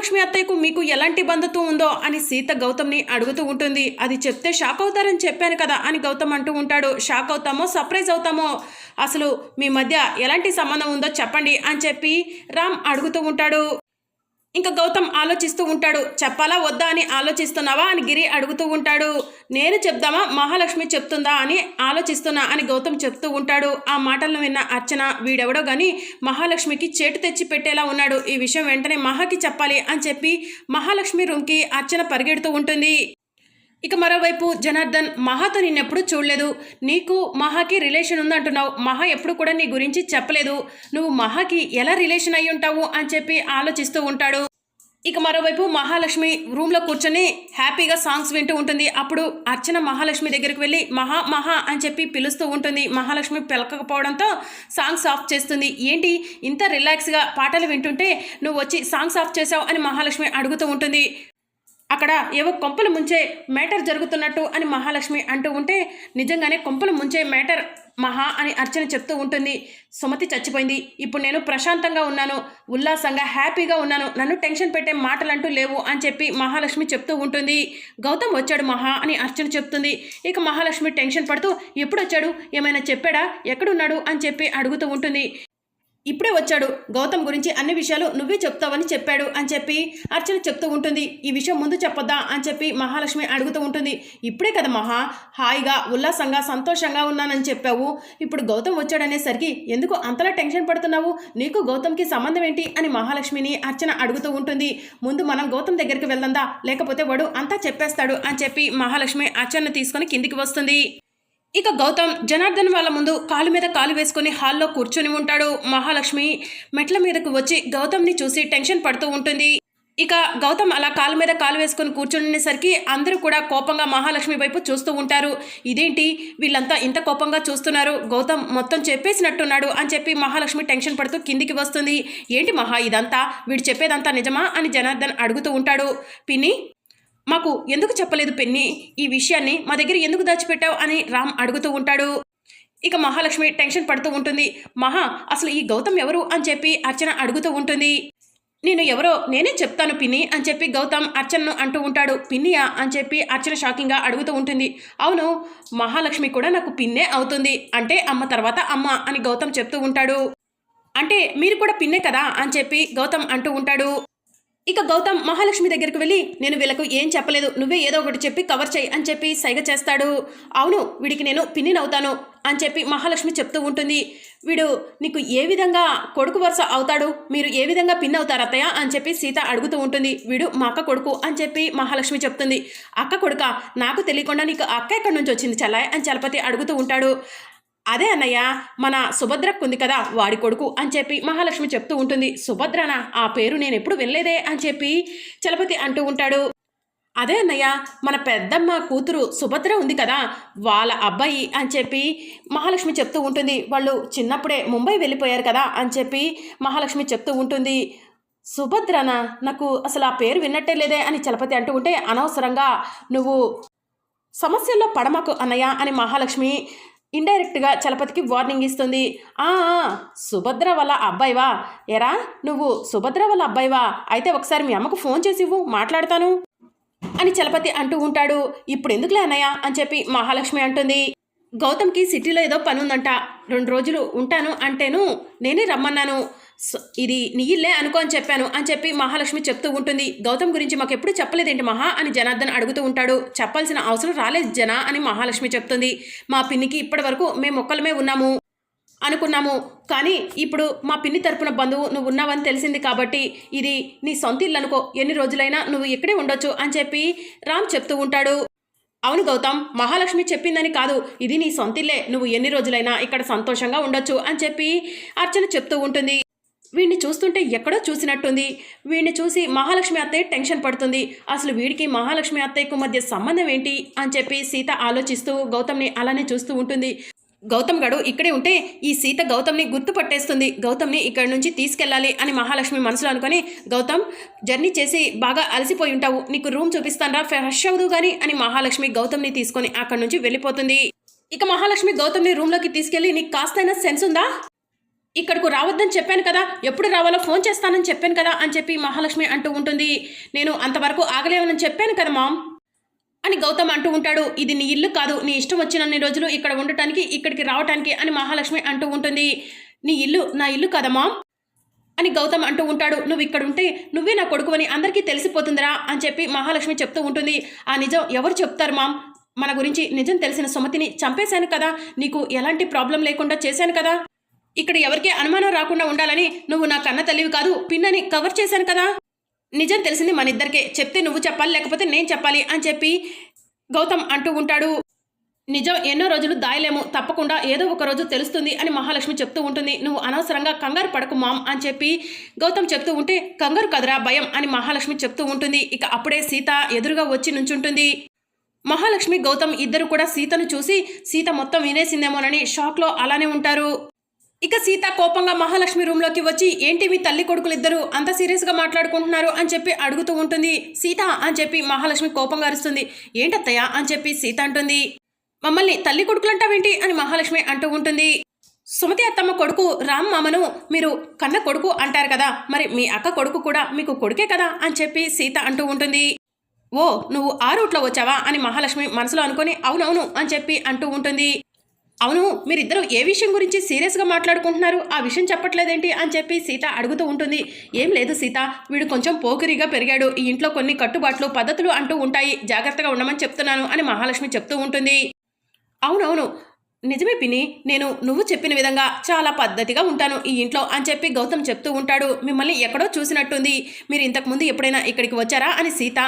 మహాలక్ష్మి అత్తయ్యకు మీకు ఎలాంటి బంధుత్వం ఉందో అని సీత గౌతమ్ని అడుగుతూ ఉంటుంది. అది చెప్తే షాక్ అవుతారని చెప్పాను కదా అని గౌతమ్ అంటూ ఉంటాడు. షాక్ అవుతామో సర్ప్రైజ్ అవుతామో? అసలు మీ మధ్య ఎలాంటి సంబంధం ఉందో చెప్పండి అని చెప్పి రామ్ అడుగుతూ ఉంటాడు. ఇంకా గౌతమ్ ఆలోచిస్తూ ఉంటాడు చెప్పాలా వద్దా అని ఆలోచిస్తున్నావా అని గిరి అడుగుతూ ఉంటాడు. నేను చెప్దామా? మహాలక్ష్మి చెప్తుందా అని ఆలోచిస్తున్నా అని గౌతమ్ చెప్తూ ఉంటాడు. ఆ మాటలను విన్న అర్చన వీడెవడో కానీ మహాలక్ష్మికి చేటు తెచ్చి పెట్టేలా ఉన్నాడు. ఈ విషయం వెంటనే మహాకి చెప్పాలి అని చెప్పి మహాలక్ష్మి రూమ్కి అర్చన పరిగెడుతూ ఉంటుంది. ఇక మరోవైపు జనార్దన్ మహాతో నిన్నెప్పుడు చూడలేదు. నీకు మహాకి రిలేషన్ ఉందంటున్నావు మహా ఎప్పుడు కూడా నీ గురించి చెప్పలేదు. నువ్వు మహాకి ఎలా రిలేషన్ అయి ఉంటావు అని చెప్పి ఆలోచిస్తూ ఉంటాడు. ఇక మరోవైపు మహాలక్ష్మి రూమ్లో కూర్చొని హ్యాపీగా సాంగ్స్ వింటూ ఉంటుంది. అప్పుడు అర్చన మహాలక్ష్మి దగ్గరికి వెళ్ళి మహా మహా అని చెప్పి పిలుస్తూ ఉంటుంది. మహాలక్ష్మి పిలకపోవడంతో సాంగ్స్ ఆఫ్ చేస్తుంది. ఏంటి? ఇంత రిలాక్స్గా పాటలు వింటుంటే నువ్వు వచ్చి సాంగ్స్ ఆఫ్ చేసావు అని మహాలక్ష్మి అడుగుతూ ఉంటుంది. అక్కడ ఏవో కొంపలు ముంచే మ్యాటర్ జరుగుతున్నట్టు అని మహాలక్ష్మి అంటూ ఉంటే నిజంగానే కొంపలు ముంచే మ్యాటర్ మహా అని అర్చన చెప్తూ ఉంటుంది. సుమతి చచ్చిపోయింది. ఇప్పుడు నేను ప్రశాంతంగా ఉన్నాను. ఉల్లాసంగా హ్యాపీగా ఉన్నాను. నన్ను టెన్షన్ పెట్టే మాటలంటూ లేవు అని చెప్పి మహాలక్ష్మి చెప్తూ ఉంటుంది. గౌతమ్ వచ్చాడు మహా అని అర్చన చెప్తుంది. ఇక మహాలక్ష్మి టెన్షన్ పడుతూ ఎప్పుడు వచ్చాడు ఏమైనా చెప్పాడా? ఎక్కడున్నాడు? అని చెప్పి అడుగుతూ ఉంటుంది. ఇప్పుడే వచ్చాడు. గౌతమ్ గురించి అన్ని విషయాలు నువ్వే చెప్తావని చెప్పాడు అని చెప్పి అర్చన చెప్తూ ఉంటుంది. ఈ విషయం ముందు చెప్పొద్దా అని చెప్పి మహాలక్ష్మి అడుగుతూ ఉంటుంది. ఇప్పుడే కదా మహా హాయిగా ఉల్లాసంగా సంతోషంగా ఉన్నానని చెప్పావు. ఇప్పుడు గౌతమ్ వచ్చాడనేసరికి ఎందుకు అంతలా టెన్షన్ పడుతున్నావు? నీకు గౌతమ్కి సంబంధం ఏంటి? అని మహాలక్ష్మిని అర్చన అడుగుతూ ఉంటుంది. ముందు మనం గౌతమ్ దగ్గరికి వెళ్దా లేకపోతే వాడు అంతా చెప్పేస్తాడు అని చెప్పి మహాలక్ష్మి అర్చనను తీసుకొని కిందికి వస్తుంది. ఇక గౌతమ్ జనార్దన్ వాళ్ళ ముందు కాలు మీద కాలు వేసుకుని హాల్లో కూర్చొని ఉంటాడు. మహాలక్ష్మి మెట్ల మీదకు వచ్చి గౌతమ్ని చూసి టెన్షన్ పడుతూ ఉంటుంది. ఇక గౌతమ్ అలా కాలు మీద కాలు వేసుకొని కూర్చునేసరికి అందరూ కూడా కోపంగా మహాలక్ష్మి వైపు చూస్తూ ఉంటారు. ఇదేంటి? వీళ్ళంతా ఇంత కోపంగా చూస్తున్నారు. గౌతమ్ మొత్తం చెప్పేసినట్టున్నాడు అని చెప్పి మహాలక్ష్మి టెన్షన్ పడుతూ కిందికి వస్తుంది. ఏంటి మహా ఇదంతా? వీడు చెప్పేదంతా నిజమా? అని జనార్దన్ అడుగుతూ ఉంటాడు. పిన్ని మాకు ఎందుకు చెప్పలేదు పెన్ని? ఈ విషయాన్ని మా దగ్గర ఎందుకు దాచిపెట్టావు అని రామ్ అడుగుతూ ఉంటాడు. ఇక మహాలక్ష్మి టెన్షన్ పడుతూ ఉంటుంది. మహా అసలు ఈ గౌతమ్ ఎవరు అని చెప్పి అర్చన అడుగుతూ ఉంటుంది. నేను ఎవరో నేనే చెప్తాను పిన్ని అని చెప్పి గౌతమ్ అర్చనను అంటూ ఉంటాడు. పిన్నియా అని చెప్పి అర్చన షాకింగ్గా అడుగుతూ ఉంటుంది. అవును మహాలక్ష్మి కూడా నాకు పిన్నే అవుతుంది. అంటే అమ్మ తర్వాత అమ్మ అని గౌతమ్ చెప్తూ ఉంటాడు. అంటే మీరు కూడా పిన్నే కదా అని చెప్పి గౌతమ్ అంటూ ఉంటాడు. ఇక గౌతమ్ మహాలక్ష్మి దగ్గరికి వెళ్ళి నేను వీళ్ళకు ఏం చెప్పలేదు నువ్వే ఏదో ఒకటి చెప్పి కవర్ చేయి అని చెప్పి సైగ చేస్తాడు. అవును వీడికి నేను పిన్నినవుతాను అని చెప్పి మహాలక్ష్మి చెప్తూ ఉంటుంది. వీడు నీకు ఏ విధంగా కొడుకు వరుస అవుతాడు? మీరు ఏ విధంగా పిన్ అవుతారు అత్తయ్య? అని చెప్పి సీత అడుగుతూ ఉంటుంది. వీడు మా అక్క కొడుకు అని చెప్పి మహాలక్ష్మి చెప్తుంది. అక్క కొడుక నాకు తెలియకుండా నీకు అక్క ఎక్కడి నుంచి వచ్చింది చల్లాయ్ అని చలపతి అడుగుతూ ఉంటాడు. అదే అన్నయ్య మన సుభద్రకు ఉంది కదా వాడి కొడుకు అని చెప్పి మహాలక్ష్మి చెప్తూ ఉంటుంది. సుభద్రనా ఆ పేరు నేను ఎప్పుడు వినలేదే అని చెప్పి చలపతి అంటూ ఉంటాడు. అదే అన్నయ్య మన పెద్దమ్మ కూతురు సుభద్ర ఉంది కదా వాళ్ళ అబ్బాయి అని చెప్పి మహాలక్ష్మి చెప్తూ ఉంటుంది. వాళ్ళు చిన్నప్పుడే ముంబై వెళ్ళిపోయారు కదా అని చెప్పి మహాలక్ష్మి చెప్తూ ఉంటుంది. సుభద్రనా నాకు అసలు ఆ పేరు విన్నట్టే లేదే అని చలపతి అంటూ ఉంటే అనవసరంగా నువ్వు సమస్యల్లో పడమకు అన్నయ్య అని మహాలక్ష్మి ఇండైరెక్ట్గా చలపతికి వార్నింగ్ ఇస్తుంది. ఆ ఆ, సుభద్ర వాళ్ళ అబ్బాయివా? ఎరా నువ్వు సుభద్ర వాళ్ళ అబ్బాయివా? అయితే ఒకసారి మీ అమ్మకు ఫోన్ చేసి ఇవ్వు మాట్లాడతాను. అని చలపతి అంటూ ఉంటాడు. ఇప్పుడు ఎందుకులే అన్నయ్య? అని చెప్పి మహాలక్ష్మి అంటుంది. గౌతమ్కి సిటీలో ఏదో పని ఉందంట రెండు రోజులు ఉంటాను అంటేను నేనే రమ్మన్నాను. ఇది నీ ఇల్లే అనుకో అని చెప్పాను అని చెప్పి మహాలక్ష్మి చెప్తూ ఉంటుంది. గౌతమ్ గురించి మాకు ఎప్పుడు చెప్పలేదేంటి మహా అని జనార్దన్ అడుగుతూ ఉంటాడు. చెప్పాల్సిన అవసరం రాలేదు జన అని మహాలక్ష్మి చెప్తుంది. మా పిన్నికి ఇప్పటి వరకు మేము ఒక్కలమే ఉన్నాము అనుకున్నాము. కానీ ఇప్పుడు మా పిన్ని తరపున బంధువు నువ్వు ఉన్నావని తెలిసింది కాబట్టి ఇది నీ సొంత ఇల్లు అనుకో. ఎన్ని రోజులైనా నువ్వు ఇక్కడే ఉండొచ్చు అని చెప్పి రామ్ చెప్తూ ఉంటాడు. అవును గౌతమ్ మహాలక్ష్మి చెప్పిందని కాదు. ఇది నీ సొంతిల్లే. నువ్వు ఎన్ని రోజులైనా ఇక్కడ సంతోషంగా ఉండొచ్చు అని చెప్పి అర్చన చెప్తూ ఉంటుంది. వీడిని చూస్తుంటే ఎక్కడో చూసినట్టుంది. వీడిని చూసి మహాలక్ష్మి అత్తయ్య టెన్షన్ పడుతుంది. అసలు వీడికి మహాలక్ష్మి అత్తయ్యకు మధ్య సంబంధం ఏంటి అని చెప్పి సీత ఆలోచిస్తూ గౌతమ్ని అలానే చూస్తూ ఉంటుంది. గౌతమ్ గడు ఇక్కడే ఉంటే ఈ సీత గౌతమ్ని గుర్తుపట్టేస్తుంది గౌతమ్ని ఇక్కడి నుంచి తీసుకెళ్ళాలి అని మహాలక్ష్మి మనసులో అనుకొని గౌతమ్ జర్నీ చేసి బాగా అలసిపోయి ఉంటావు. నీకు రూమ్ చూపిస్తానరా ఫ్రెష్ అవ్వదు కానీ అని మహాలక్ష్మి గౌతమ్ని తీసుకొని అక్కడి నుంచి వెళ్ళిపోతుంది. ఇక మహాలక్ష్మి గౌతమ్ని రూమ్లోకి తీసుకెళ్ళి నీకు కాస్తైనా సెన్స్ ఉందా? ఇక్కడకు రావద్దని చెప్పాను కదా. ఎప్పుడు రావాలో ఫోన్ చేస్తానని చెప్పాను కదా అని చెప్పి మహాలక్ష్మి అంటూ ఉంటుంది. నేను అంతవరకు ఆగలేవని చెప్పాను కదా మామ్. అని గౌతమ్ అంటూ ఉంటాడు. ఇది నీ ఇల్లు కాదు నీ ఇష్టం వచ్చినన్ని రోజులు ఇక్కడ ఉండటానికి ఇక్కడికి రావటానికి అని మహాలక్ష్మి అంటూ ఉంటుంది. నీ ఇల్లు నా ఇల్లు కదమ్మా అని గౌతమ్ అంటూ ఉంటాడు. నువ్వు ఇక్కడ ఉంటే నువ్వే నా కొడుకు అని అందరికీ తెలిసిపోతుందిరా అని చెప్పి మహాలక్ష్మి చెప్తూ ఉంటుంది. ఆ నిజం ఎవరు చెప్తారు మామ్? మన గురించి నిజం తెలిసిన సుమతిని చంపేశాను కదా. నీకు ఎలాంటి ప్రాబ్లం లేకుండా చేశాను కదా. ఇక్కడ ఎవరికీ అనుమానం రాకుండా ఉండాలని నువ్వు నా కన్న తల్లివి కాదు పిన్నని కవర్ చేశాను కదా. నిజం తెలిసింది మన ఇద్దరికే చెప్తే నువ్వు చెప్పాలి లేకపోతే నేను చెప్పాలి అని చెప్పి గౌతమ్ అంటూ ఉంటాడు. నిజం ఎన్నో రోజులు దాయలేము తప్పకుండా ఏదో ఒక రోజు తెలుస్తుంది అని మహాలక్ష్మి చెప్తూ ఉంటుంది. నువ్వు అనవసరంగా కంగారు పడకు మామ్ అని చెప్పి గౌతమ్ చెప్తూ ఉంటే కంగారు కదరా భయం అని మహాలక్ష్మి చెప్తూ ఉంటుంది. ఇక అప్పుడే సీత ఎదురుగా వచ్చి నుంచుంటుంది. మహాలక్ష్మి గౌతమ్ ఇద్దరు కూడా సీతను చూసి సీత మొత్తం వినేసిందేమోనని షాక్లో అలానే ఉంటారు. ఇక సీత కోపంగా మహాలక్ష్మి రూమ్లోకి వచ్చి ఏంటి మీ తల్లి కొడుకులు ఇద్దరు అంత సీరియస్గా మాట్లాడుకుంటున్నారు? అని చెప్పి అడుగుతూ ఉంటుంది. సీత అని చెప్పి మహాలక్ష్మి కోపంగా అరుస్తుంది. ఏంటత్తయ్య? అని చెప్పి సీత అంటుంది. మమ్మల్ని తల్లి కొడుకులు అంటావేంటి అని మహాలక్ష్మి అంటూ ఉంటుంది. సుమతి అత్తమ్మ కొడుకు రామ్ మామను మీరు కన్న కొడుకు అంటారు కదా మరి మీ అక్క కొడుకు కూడా మీకు కొడుకే కదా? అని చెప్పి సీత అంటూ ఉంటుంది. ఓ నువ్వు ఆ రూట్లో వచ్చావా? అని మహాలక్ష్మి మనసులో అనుకొని అవునవును అని చెప్పి అంటూ ఉంటుంది. అవును మీరిద్దరూ ఏ విషయం గురించి సీరియస్గా మాట్లాడుకుంటున్నారు? ఆ విషయం చెప్పట్లేదేంటి అని చెప్పి సీత అడుగుతూ ఉంటుంది. ఏం లేదు సీత వీడు కొంచెం పోకిరిగా పెరిగాడు. ఈ ఇంట్లో కొన్ని కట్టుబాట్లు పద్ధతులు అంటూ ఉంటాయి. జాగ్రత్తగా ఉండమని చెప్తున్నాను అని మహాలక్ష్మి చెప్తూ ఉంటుంది. అవునవును. నిజమే పిని నేను నువ్వు చెప్పిన విధంగా చాలా పద్ధతిగా ఉంటాను ఈ ఇంట్లో అని చెప్పి గౌతమ్ చెప్తూ ఉంటాడు. మిమ్మల్ని ఎక్కడో చూసినట్టుంది. మీరు ఇంతకుముందు ఎప్పుడైనా ఇక్కడికి వచ్చారా? అని సీత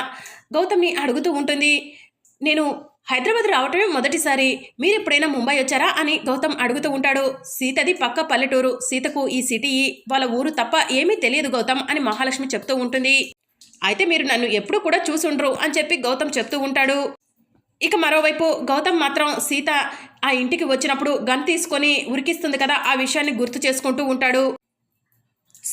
గౌతమ్ని అడుగుతూ ఉంటుంది. నేను హైదరాబాద్ రావటమే మొదటిసారి. మీరు ఎప్పుడైనా ముంబై వచ్చారా అని గౌతమ్ అడుగుతూ ఉంటాడు. సీతది పక్క పల్లెటూరు. సీతకు ఈ సిటీ వాళ్ళ ఊరు తప్ప ఏమీ తెలియదు గౌతమ్ అని మహాలక్ష్మి చెప్తూ ఉంటుంది. అయితే మీరు నన్ను ఎప్పుడూ కూడా చూసుండ్రు అని చెప్పి గౌతమ్ చెప్తూ ఉంటాడు. ఇక మరోవైపు గౌతమ్ మాత్రం సీత ఆ ఇంటికి వచ్చినప్పుడు గన్ తీసుకొని ఉరికిస్తుంది కదా ఆ విషయాన్ని గుర్తు చేసుకుంటూ ఉంటాడు.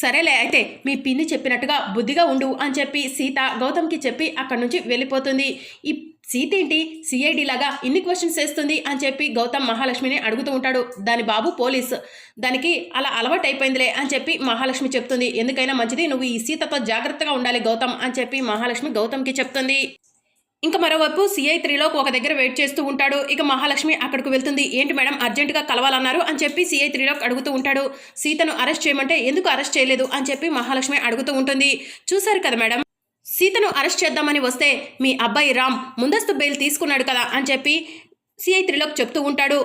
సరేలే అయితే మీ పిన్ని చెప్పినట్టుగా బుద్ధిగా ఉండు అని చెప్పి సీత గౌతమ్కి చెప్పి అక్కడి నుంచి వెళ్ళిపోతుంది. ఈ సీత ఏంటి? సిఐడి లాగా ఇన్ని క్వశ్చన్స్ వేస్తుంది అని చెప్పి గౌతమ్ మహాలక్ష్మిని అడుగుతూ ఉంటాడు. దాని బాబు పోలీస్. దానికి అలా అలవాటు అయిపోయిందిలే అని చెప్పి మహాలక్ష్మి చెప్తుంది. ఎందుకైనా మంచిది నువ్వు ఈ సీతతో జాగ్రత్తగా ఉండాలి గౌతమ్ అని చెప్పి మహాలక్ష్మి గౌతమ్కి చెప్తుంది. ఇంకా మరోవైపు సిఐ త్రీలోకి ఒక దగ్గర వెయిట్ చేస్తూ ఉంటాడు. ఇక మహాలక్ష్మి అక్కడికి వెళ్తుంది. ఏంటి మేడం? అర్జెంటుగా కలవాలన్నారు అని చెప్పి సిఐ త్రీలోకి అడుగుతూ ఉంటాడు. సీతను అరెస్ట్ చేయమంటే ఎందుకు అరెస్ట్ చేయలేదు అని చెప్పి మహాలక్ష్మి అడుగుతూ ఉంటుంది. చూశారు కదా మేడం? సీతను అరెస్ట్ చేద్దామని వస్తే మీ అబ్బాయి రామ్ ముందస్తు బెయిల్ తీసుకున్నాడు కదా అని చెప్పి సిఐ త్రీలోకి చెప్తూ ఉంటాడు.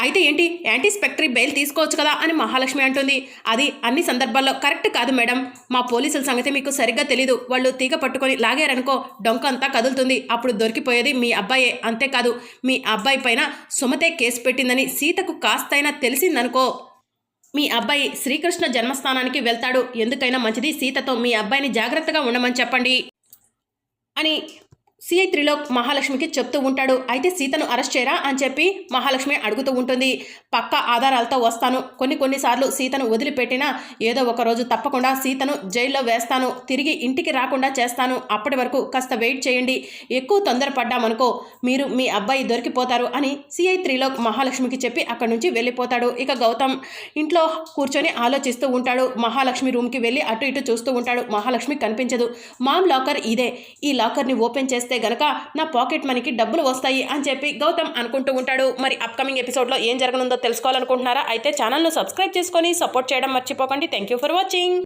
అయితే ఏంటి? యాంటీ స్పెక్టరీ బెయిల్ తీసుకోవచ్చు కదా అని మహాలక్ష్మి అంటుంది. అది అన్ని సందర్భాల్లో కరెక్ట్ కాదు మేడం. మా పోలీసుల సంగతి మీకు సరిగ్గా తెలీదు. వాళ్ళు తీగ పట్టుకొని లాగారనుకో డొంక అంతా కదులుతుంది. అప్పుడు దొరికిపోయేది మీ అబ్బాయే. అంతేకాదు మీ అబ్బాయి పైన సుమతే కేసు పెట్టిందని సీతకు కాస్తైనా తెలిసిందనుకో. మీ అబ్బాయి శ్రీకృష్ణ జన్మస్థానానికి వెళ్తాడు. ఎందుకైనా మంచిది సీతతో మీ అబ్బాయిని జాగ్రత్తగా ఉండమని చెప్పండి. అని సిఐ త్రిలోక్ మహాలక్ష్మికి చెప్తూ ఉంటాడు. అయితే సీతను అరెస్ట్ చేయరా అని చెప్పి మహాలక్ష్మి అడుగుతూ ఉంటుంది. పక్క ఆధారాలతో వస్తాను. కొన్ని కొన్నిసార్లు సీతను వదిలిపెట్టినా ఏదో ఒక రోజు తప్పకుండా సీతను జైల్లో వేస్తాను. తిరిగి ఇంటికి రాకుండా చేస్తాను. అప్పటి వరకు కాస్త వెయిట్ చేయండి. ఎక్కువ తొందరపడ్డామనుకో మీరు మీ అబ్బాయి దొరికిపోతారు అని సిఐ త్రిలోక్ మహాలక్ష్మికి చెప్పి అక్కడి నుంచి వెళ్ళిపోతాడు. ఇక గౌతమ్ ఇంట్లో కూర్చొని ఆలోచిస్తూ ఉంటాడు. మహాలక్ష్మి రూమ్కి వెళ్ళి అటు ఇటు చూస్తూ ఉంటాడు. మహాలక్ష్మి కనిపించదు. మామ్ లాకర్ ఇదే. ఈ లాకర్ని ఓపెన్ చేస్తే గనక నా పాకెట్ మనీకి డబ్బులు వస్తాయి అని చెప్పి గౌతమ్ అనుకుంటూ ఉంటాడు. మరి అప్కమింగ్ ఎపిసోడ్లో ఏం జరగనుందో తెలుసుకోవాలనుకుంటున్నారా? అయితే ఛానల్ను సబ్స్క్రైబ్ చేసుకొని సపోర్ట్ చేయడం మర్చిపోకండి. Thank you for watching